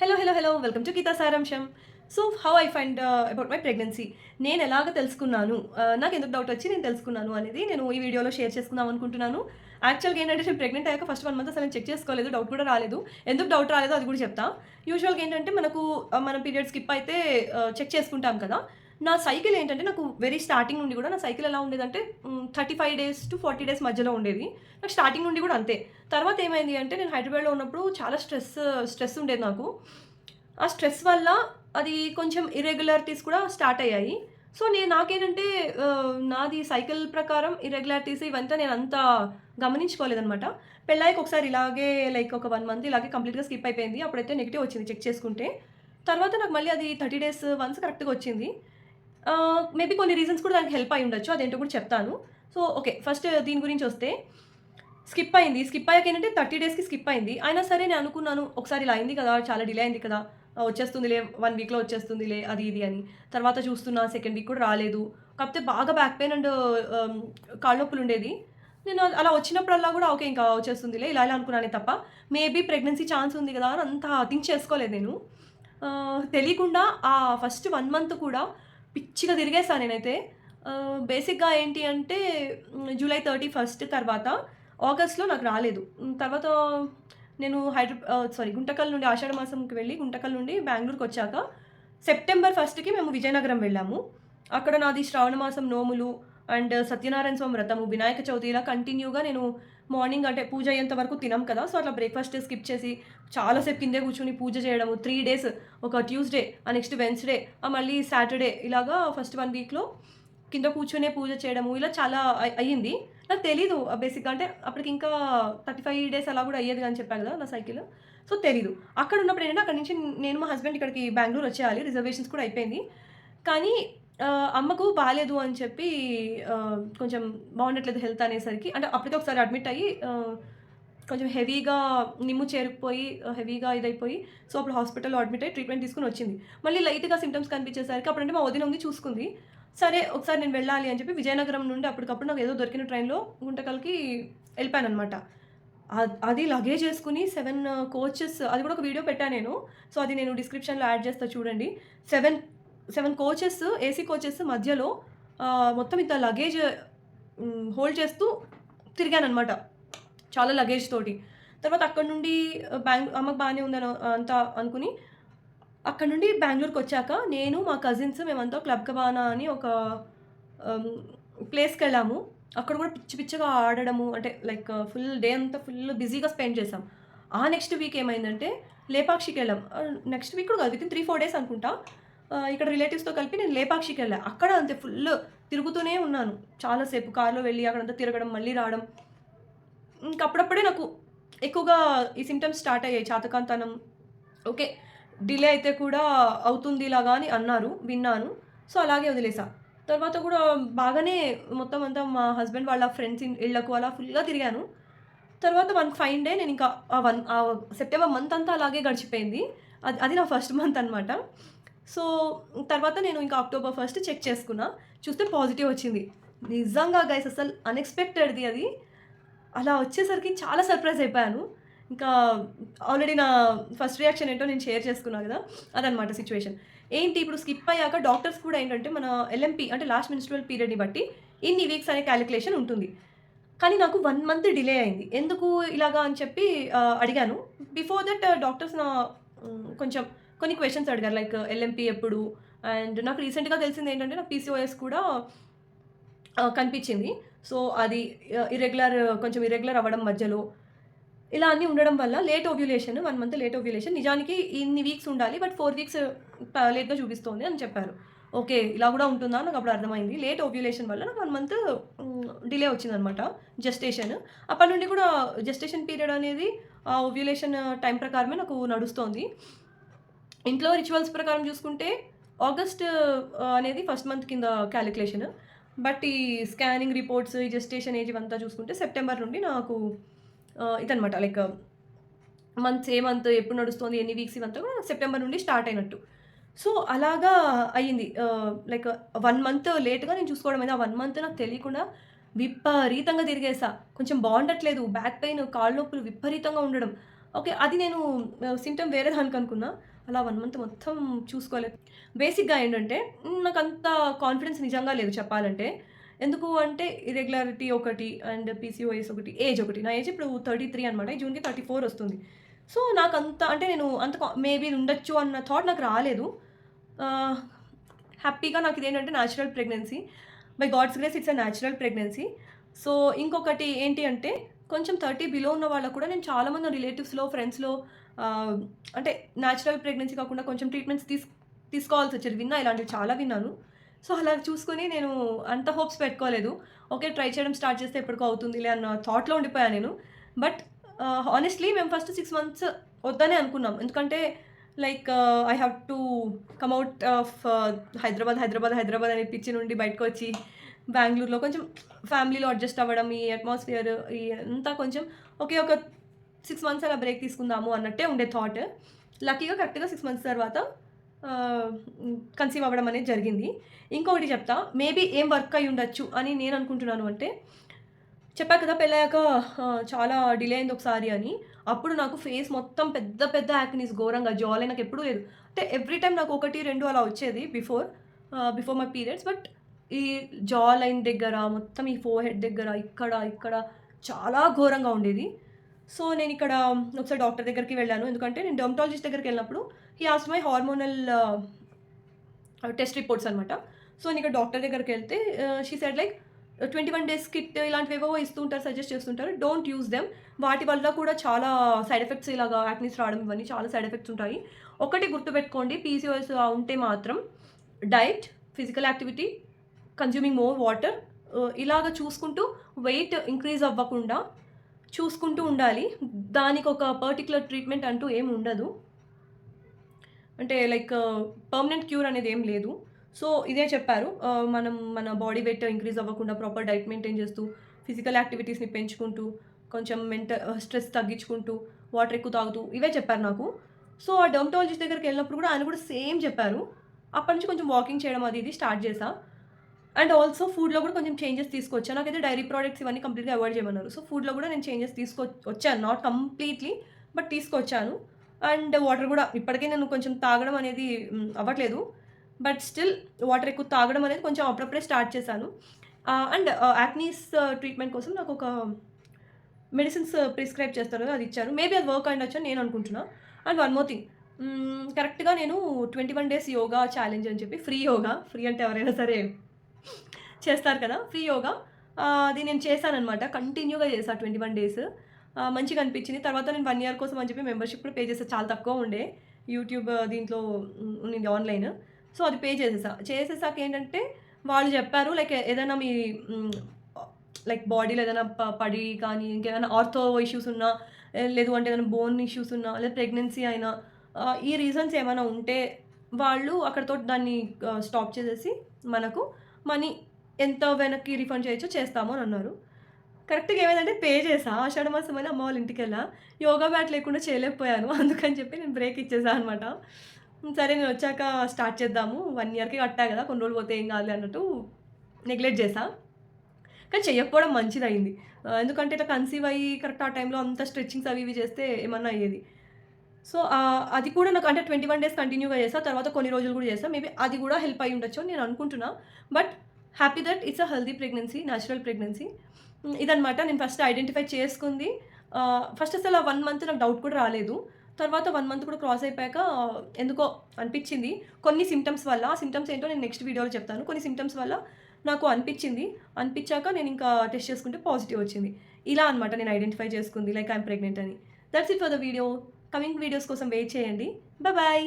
Hello hello hello welcome to Geeta Saramsham so how I find about my pregnancy నేను ఎలాగ తెలుసుకున్నాను? Uh, నాకు ఎందుకు డౌట్ వచ్చి నేను తెలుసుకున్నాను అనేది నేను ఈ వీడియోలో షేర్ చేసుకుందాం అనుకుంటున్నాను. యాక్చువల్గా ఏంటంటే నేను ప్రెగ్నెంట్ అయ్యాక ఫస్ట్ వన్ మంత్ అసలు చెక్ చేసుకోలేదు డౌట్ కూడా రాలేదు. ఎందుకు డౌట్ రాలేదు అది కూడా చెప్తా. యూజువల్గా ఏంటంటే మనకు uh, మన పీరియడ్ స్కిప్ అయితే uh, చెక్ చేసుకుంటాం కదా. నా సైకిల్ ఏంటంటే నాకు వెరీ స్టార్టింగ్ నుండి కూడా నా సైకిల్ ఎలా ఉండేదంటే thirty five days to forty days మధ్యలో ఉండేది. నాకు స్టార్టింగ్ నుండి కూడా అంతే. తర్వాత ఏమైంది అంటే నేను హైదరాబాద్లో ఉన్నప్పుడు చాలా స్ట్రెస్ స్ట్రెస్ ఉండేది నాకు. ఆ స్ట్రెస్ వల్ల అది కొంచెం ఇర్రెగ్యులారిటీస్ కూడా స్టార్ట్ అయ్యాయి. సో నేను నాకేంటంటే నాది సైకిల్ ప్రకారం ఇర్రెగ్యులారిటీస్ ఇవంతా నేను అంత గమనించుకోలేదనమాట పెళ్ళాయికి ఒకసారి ఇలాగే లైక్ ఒక వన్ మంత్ ఇలాగే కంప్లీట్గా స్కిప్ అయిపోయింది. అప్పుడైతే నెగిటివ్ వచ్చింది చెక్ చేసుకుంటే. తర్వాత నాకు మళ్ళీ అది థర్టీ డేస్ వన్స్ కరెక్ట్గా వచ్చింది. Uh, మేబీ కొన్ని రీజన్స్ కూడా దానికి హెల్ప్ అయి ఉండొచ్చు అదేంటో కూడా చెప్తాను. సో ఓకే ఫస్ట్ దీని గురించి వస్తే స్కిప్ అయింది. స్కిప్ అయ్యాక ఏంటంటే థర్టీ డేస్కి స్కిప్ అయింది. అయినా సరే నేను అనుకున్నాను ఒకసారి ఇలా అయింది కదా చాలా డిలే అయింది కదా వచ్చేస్తుందిలే వన్ వీక్లో వచ్చేస్తుందిలే అది ఇది అని. తర్వాత చూస్తున్నా సెకండ్ వీక్ కూడా రాలేదు. కాకపోతే బాగా బ్యాక్ పెయిన్ అండ్ um, కాళ్ళ నొప్పులు ఉండేది. నేను అలా వచ్చినప్పుడల్లా కూడా ఓకే ఇంకా వచ్చేస్తుందిలే ఇలా ఇలా అనుకున్నానే తప్ప మేబీ ప్రెగ్నెన్సీ ఛాన్స్ ఉంది కదా అని అంత థింక్ చేసుకోలేదు నేను. Uh, తెలియకుండా ఆ ఫస్ట్ వన్ మంత్ కూడా పిచ్చిగా తిరిగేసాను నేనైతే. బేసిక్గా ఏంటి అంటే జూలై థర్టీ ఫస్ట్ తర్వాత ఆగస్ట్లో నాకు రాలేదు. తర్వాత నేను హైదరాబాద్ సారీ గుంటకల్ నుండి ఆషాఢ మాసంకి వెళ్ళి గుంటకల్ నుండి బెంగళూరుకి వచ్చాక సెప్టెంబర్ ఫస్ట్కి మేము విజయనగరం వెళ్ళాము. అక్కడ నాది శ్రావణ మాసం నోములు అండ్ సత్యనారాయణ స్వామి వ్రతము వినాయక చవితి ఇలా కంటిన్యూగా నేను మార్నింగ్ అంటే పూజ అయ్యేంత వరకు తినం కదా. సో అట్లా బ్రేక్ఫాస్ట్ స్కిప్ చేసి చాలాసేపు కిందే కూర్చుని పూజ చేయడము త్రీ డేస్ ఒక ట్యూస్డే ఆ నెక్స్ట్ వెన్స్డే ఆ మళ్ళీ సాటర్డే ఇలాగా ఫస్ట్ వన్ వీక్లో కింద కూర్చునే పూజ చేయడము ఇలా చాలా అయ్యింది. నాకు తెలీదు బేసిక్గా అంటే అప్పటికి ఇంకా థర్టీ ఫైవ్ డేస్ అలా కూడా అయ్యేది అని చెప్పాను కదా నా సైకిల్ సో తెలీదు. అక్కడ ఉన్నప్పుడు ఏంటంటే అక్కడ నుంచి నేను మా హస్బెండ్ ఇక్కడికి బెంగళూరు వచ్చేయాలి రిజర్వేషన్స్ కూడా అయిపోయింది. కానీ అమ్మకు బాగాలేదు అని చెప్పి కొంచెం బాగుండట్లేదు హెల్త్ అనేసరికి అంటే అప్పటికే ఒకసారి అడ్మిట్ అయ్యి కొంచెం హెవీగా నిమ్ము చేరుకుపోయి హెవీగా ఇదైపోయి సో అప్పుడు హాస్పిటల్లో అడ్మిట్ అయ్యి ట్రీట్మెంట్ తీసుకుని వచ్చింది. మళ్ళీ లైట్గా సిమ్టమ్స్ కనిపించేసరికి అప్పుడంటే మా వదిన ఉంది చూసుకుంది. సరే ఒకసారి నేను వెళ్ళాలి అని చెప్పి విజయనగరం నుండి అప్పటికప్పుడు నాకు ఏదో దొరికిన ట్రైన్లో గుంటకల్కి వెళ్ళిపోయాను అనమాట అది లగేజ్ వేసుకుని సెవెన్ కోచెస్ అది కూడా ఒక వీడియో పెట్టాను నేను. సో అది నేను డిస్క్రిప్షన్లో యాడ్ చేస్తా చూడండి. Seven seven coaches AC coaches మధ్యలో మొత్తం ఇంత లగేజ్ హోల్డ్ చేస్తూ తిరిగాను అనమాట చాలా లగేజ్ తోటి. తర్వాత అక్కడ నుండి బ్యాంగ్ అమ్మకు బాగానే ఉందని అంతా అనుకుని అక్కడ నుండి బెంగళూరుకి వచ్చాక నేను మా కజిన్స్ మేమంతా క్లబ్ కబానా అని ఒక ప్లేస్కి వెళ్ళాము. అక్కడ కూడా పిచ్చి పిచ్చిగా ఆడడము అంటే లైక్ ఫుల్ డే అంతా ఫుల్ బిజీగా స్పెండ్ చేసాం ఆ నెక్స్ట్ వీక్ ఏమైందంటే లేపాక్షికి వెళ్ళాం. నెక్స్ట్ వీక్ కూడా కాదు with in three four days అనుకుంటా. ఇక్కడ రిలేటివ్స్తో కలిపి నేను లేపాక్షికి వెళ్ళాను అక్కడ అంతే ఫుల్ తిరుగుతూనే ఉన్నాను. చాలాసేపు కార్లో వెళ్ళి అక్కడంతా తిరగడం మళ్ళీ రావడం. ఇంక అప్పుడప్పుడే నాకు ఎక్కువగా ఈ సిమ్టమ్స్ స్టార్ట్ అయ్యాయి. చాతకాంతనం ఓకే డిలే అయితే కూడా అవుతుంది ఇలాగా అని అన్నారు విన్నాను. సో అలాగే వదిలేసా. తర్వాత కూడా బాగానే మొత్తం అంతా మా హస్బెండ్ వాళ్ళ ఫ్రెండ్స్ ఇళ్ళకు అలా ఫుల్గా తిరిగాను. తర్వాత వన్ ఫైన్ డే నేను ఇంకా వన్ ఆ సెప్టెంబర్ మంత్ అంతా అలాగే గడిచిపోయింది. అది అది నా ఫస్ట్ మంత్ అనమాట సో తర్వాత నేను ఇంకా అక్టోబర్ ఫస్ట్ చెక్ చేసుకున్నా. చూస్తే పాజిటివ్ వచ్చింది. నిజంగా గైస్ అసలు అన్ఎక్స్పెక్టెడ్ది అది. అలా వచ్చేసరికి చాలా సర్ప్రైజ్ అయిపోయాను. ఇంకా ఆల్రెడీ నా ఫస్ట్ రియాక్షన్ ఏంటో నేను షేర్ చేసుకున్నా కదా అదనమాట సిచ్యువేషన్ ఏంటి ఇప్పుడు స్కిప్ అయ్యాక డాక్టర్స్ కూడా ఏంటంటే మన ఎల్ఎంపీ అంటే లాస్ట్ మినిస్ట్రల్ పీరియడ్ని బట్టి ఇన్ని వీక్స్ అనే క్యాలిక్యులేషన్ ఉంటుంది. కానీ నాకు వన్ మంత్ డిలే అయింది. ఎందుకు ఇలాగా అని చెప్పి అడిగాను. బిఫోర్ దట్ డాక్టర్స్ నా కొంచెం కొన్ని క్వశ్చన్స్ అడిగారు లైక్ ఎల్ఎంపీ ఎప్పుడు? అండ్ నాకు రీసెంట్గా తెలిసింది ఏంటంటే నాకు పీసీఓఎస్ కూడా కనిపించింది. సో అది ఇరెగ్యులర్ కొంచెం ఇరెగ్యులర్ అవ్వడం మధ్యలో. ఇలా అన్నీ ఉండడం వల్ల late ovulation one month late ovulation నిజానికి ఇన్ని వీక్స్ ఉండాలి బట్ ఫోర్ వీక్స్ లేట్గా చూపిస్తోంది అని చెప్పారు. ఓకే ఇలా కూడా ఉంటుందా? నాకు అప్పుడు అర్థమైంది. లేట్ ఓవ్యులేషన్ వల్ల నాకు వన్ మంత్ డిలే వచ్చిందనమాట జస్టేషన్ అప్పటి నుండి కూడా జస్టేషన్ పీరియడ్ అనేది ఆ ఓవ్యులేషన్ టైం ప్రకారమే నాకు నడుస్తోంది. ఇంట్లో రిచువల్స్ ప్రకారం చూసుకుంటే ఆగస్ట్ అనేది ఫస్ట్ మంత్ కింద క్యాలిక్యులేషన్ బట్ ఈ స్కానింగ్ రిపోర్ట్స్ ఈ జెస్టేషన్ ఏజ్ ఇవంతా చూసుకుంటే సెప్టెంబర్ నుండి నాకు ఇదనమాట లైక్ మంత్స్ ఏ మంత్ ఎప్పుడు నడుస్తుంది ఎన్ని వీక్స్ ఇవంతా కూడా సెప్టెంబర్ నుండి స్టార్ట్ అయినట్టు. సో అలాగా అయ్యింది. లైక్ వన్ మంత్ లేట్గా నేను చూసుకోవడం అయితే ఆ వన్ మంత్ నాకు తెలియకుండా విపరీతంగా తిరిగేసా. కొంచెం బాగుండట్లేదు. బ్యాక్ పెయిన్ కాళ్ళ నొప్పులు విపరీతంగా ఉండడం. ఓకే. అది నేను సిమ్టమ్ వేరే దానికి అనుకున్నా. అలా వన్ మంత్ మొత్తం చూసుకోలేదు. బేసిక్‌గా ఏంటంటే నాకు అంత కాన్ఫిడెన్స్ నిజంగా లేదు చెప్పాలంటే. ఎందుకు అంటే ఇరెగ్యులారిటీ ఒకటి అండ్ పీసీఓఎస్ ఒకటి, ఏజ్ ఒకటి. నా ఏజ్ ఇప్పుడు 33 అనమాట. జూన్కి థర్టీ ఫోర్ వస్తుంది. సో, నాకు అంత అంటే నేను అంత కా మేబీ ఉండొచ్చు అన్న థాట్ నాకు రాలేదు. హ్యాపీగా నాకు ఇదేంటంటే natural pregnancy. By God's grace it's a natural pregnancy. So, ఇంకొకటి ఏంటి అంటే కొంచెం 30 బిలో ఉన్న వాళ్ళకు కూడా నేను చాలామంది రిలేటివ్స్‌లో, ఫ్రెండ్స్‌లో అంటే న్యాచురల్ ప్రెగ్నెన్సీ కాకుండా కొంచెం ట్రీట్మెంట్స్ తీసు తీసుకోవాల్సి తీసుకోవాల్సొచ్చేది. విన్నా ఇలాంటివి చాలా విన్నాను. సో, అలా చూసుకొని నేను అంత హోప్స్ పెట్టుకోలేదు. ఓకే. ట్రై చేయడం స్టార్ట్ చేస్తే ఎప్పటికో అవుతుందిలే అన్న థాట్‌లో ఉండిపోయాను నేను. బట్ ఆనెస్ట్లీ హానెస్ట్‌లీ మేము ఫస్ట్ సిక్స్ మంత్స్ వద్దనే అనుకున్నాం. ఎందుకంటే like I have to come of Hyderabad, Hyderabad, Hyderabad అనే పిచ్చి నుండి బయటకొచ్చి బెంగళూరులో కొంచెం ఫ్యామిలీలో అడ్జస్ట్ అవ్వడం, ఈ అట్మాస్ఫియర్ ఈ అంతా కొంచెం ఓకే. ఒక సిక్స్ మంత్స్ అలా బ్రేక్ తీసుకుందాము అన్నట్టే ఉండే థాట్. లక్కీగా కరెక్ట్‌గా సిక్స్ మంత్స్ తర్వాత కన్సీవ్ అవ్వడం అనేది జరిగింది. ఇంకొకటి చెప్తా. మేబీ ఏం వర్క్ అయి ఉండొచ్చు అని నేను అనుకుంటున్నాను అంటే చెప్పా కదా పెళ్ళాక చాలా డిలే అయింది ఒకసారి అని. అప్పుడు నాకు ఫేస్ మొత్తం పెద్ద పెద్ద యాక్నీస్ ఘోరంగా జాలే నాకు ఎప్పుడూ లేదు. అంటే ఎవ్రీ టైం నాకు 1, 2 అలా వచ్చేది before before my periods. But ఈ జా లైన్ దగ్గర మొత్తం ఈ ఫోర్‌హెడ్ దగ్గర ఇక్కడ, ఇక్కడ చాలా ఘోరంగా ఉండేది. సో, నేను ఇక్కడ ఒకసారి డాక్టర్ దగ్గరికి వెళ్ళాను. ఎందుకంటే నేను డమ్టాలిజిస్ దగ్గరికి వెళ్ళినప్పుడు he asked my hormonal test reports అనమాట. సో, నేను ఇక్కడ డాక్టర్ దగ్గరికి వెళ్తే she said like 21 days kit ఇలాంటివేవో ఇస్తూ ఉంటారు. సజెస్ట్ చేస్తుంటారు. Don't use them. వాటి వల్ల కూడా చాలా సైడ్ ఎఫెక్ట్స్ ఇలాగా యాక్నిస్ రావడం ఇవన్నీ చాలా సైడ్ ఎఫెక్ట్స్ ఉంటాయి. ఒకటి గుర్తుపెట్టుకోండి పీసీఓఎస్ ఉంటే మాత్రం diet, physical activity, consuming more water ఇలాగ చూసుకుంటూ వెయిట్ ఇంక్రీజ్ అవ్వకుండా చూసుకుంటూ ఉండాలి. దానికి ఒక పర్టికులర్ ట్రీట్మెంట్ అంటూ ఏమి ఉండదు. అంటే లైక్ పర్మనెంట్ క్యూర్ అనేది ఏం లేదు. సో, ఇదే చెప్పారు. Uh, మనం మన బాడీ వెయిట్ ఇంక్రీజ్ అవ్వకుండా ప్రాపర్ డైట్ మెయింటైన్ చేస్తూ, ఫిజికల్ యాక్టివిటీస్‌ని పెంచుకుంటూ, కొంచెం మెంట స్ట్రెస్ uh, తగ్గించుకుంటూ, వాటర్ ఎక్కువ తాగుతూ ఇవే చెప్పారు నాకు. సో, ఆ డౌన్టౌలజిస్ దగ్గరికి వెళ్ళినప్పుడు కూడా ఆయన కూడా సేమ్ చెప్పారు. అప్పటి నుంచి కొంచెం వాకింగ్ చేయడం అది ఇది స్టార్ట్ చేశాను అండ్ ఆల్సో ఫుడ్‌లో కూడా కొంచెం చేంజెస్ తీసుకొచ్చాను నాకైతే డైరీ ప్రోడక్ట్స్ ఇవన్నీ కంప్లీట్‌గా అవాయిడ్ చేయమన్నారు. సో, ఫుడ్‌లో కూడా నేను చేంజెస్ తీసుకొ వచ్చాను. నాట్ కంప్లీట్‌లీ బట్ తీసుకొచ్చాను. అండ్ వాటర్ కూడా ఇప్పటికే నేను కొంచెం తాగడం అనేది అవ్వట్లేదు. బట్ స్టిల్ వాటర్ ఎక్కువ తాగడం అనేది కొంచెం అప్పుడప్పుడే స్టార్ట్ చేశాను. అండ్ యాక్నీస్ ట్రీట్మెంట్ కోసం నాకు ఒక మెడిసిన్స్ ప్రిస్క్రైబ్ చేస్తారు అది ఇచ్చారు. మేబీ అది వర్క్ అయ్యుండొచ్చు అని నేను అనుకుంటున్నా. అండ్ వన్ మోర్ థింగ్ కరెక్ట్‌గా నేను 21 డేస్ యోగా ఛాలెంజ్ అని చెప్పి ఫ్రీ యోగా ఫ్రీ అంటే ఎవరైనా సరే చేస్తారు కదా! ఫ్రీ యోగా అది నేను చేశానమాట కంటిన్యూగా చేసాను ట్వంటీ వన్ డేస్. మంచిగా అనిపించింది. తర్వాత నేను వన్ ఇయర్ కోసం అని చెప్పి మెంబర్‌షిప్ కూడా పే చేస్తే చాలా తక్కువ ఉండే. యూట్యూబ్ దీంట్లో ఉంది ఆన్‌లైన్. సో, అది పే చేసేసా. చేసేసాక ఏంటంటే వాళ్ళు చెప్పారు లైక్ ఏదైనా మీ లైక్ బాడీలో ఏదైనా ప పడి కానీ ఇంకేమైనా ఆర్థో ఇష్యూస్ ఉన్నా లేదు అంటే ఏదైనా బోన్ ఇష్యూస్ ఉన్నా లేదా ప్రెగ్నెన్సీ అయినా ఈ రీజన్స్ ఏమైనా ఉంటే వాళ్ళు అక్కడతో దాన్ని స్టాప్ చేసేసి మనకు మనీ ఎంత వెనక్కి రిఫండ్ చేయొచ్చో చేస్తాము అని అన్నారు. కరెక్ట్‌గా ఏమైందంటే పే చేసా ఆషాఢ మాసం అని అమ్మ వాళ్ళ ఇంటికెళ్ళా. యోగా మ్యాట్ లేకుండా చేయలేకపోయాను. అందుకని చెప్పి నేను బ్రేక్ ఇచ్చేసా అనమాట. సరే నేను వచ్చాక స్టార్ట్ చేద్దాము. వన్ ఇయర్‌కి కట్టా కదా! కొన్ని రోజులు పోతే ఏం కాదు అన్నట్టు నెగ్లెక్ట్ చేసా కానీ చెయ్యకపోవడం మంచిదయింది. ఎందుకంటే ఇట్లా కన్సీవ్ అయ్యి కరెక్ట్ ఆ టైంలో అంత స్ట్రెచ్చింగ్స్ అవి ఇవి చేస్తే ఏమన్నా అయ్యేది. సో, అది కూడా నాకు అంటే 21 డేస్ కంటిన్యూగా చేస్తా తర్వాత కొన్ని రోజులు కూడా చేస్తా మేబీ అది కూడా హెల్ప్ అయ్యి ఉండొచ్చు నేను అనుకుంటున్నా. But happy that it's a healthy pregnancy. Natural pregnancy. ఇదనమాట నేను ఫస్ట్ ఐడెంటిఫై చేసుకుంది. ఫస్ట్ అసలు ఆ వన్ మంత్ నాకు డౌట్ కూడా రాలేదు. తర్వాత వన్ మంత్ కూడా క్రాస్ అయిపోయాక ఎందుకో అనిపించింది. కొన్ని సిమ్టమ్స్ వల్ల ఆ సిమ్టమ్స్ ఏంటో నేను నెక్స్ట్ వీడియోలో చెప్తాను. కొన్ని సిమ్టమ్స్ వల్ల నాకు అనిపించింది. అనిపించాక నేను ఇంకా టెస్ట్ చేసుకుంటే పాజిటివ్ వచ్చింది. ఇలా అనమాట నేను ఐడెంటిఫై చేసుకుంది లైక్ ఐఎమ్ ప్రెగ్నెంట్ అని. That's it for the video. Coming videos కోసం వెయిట్ చేయండి. బాయ్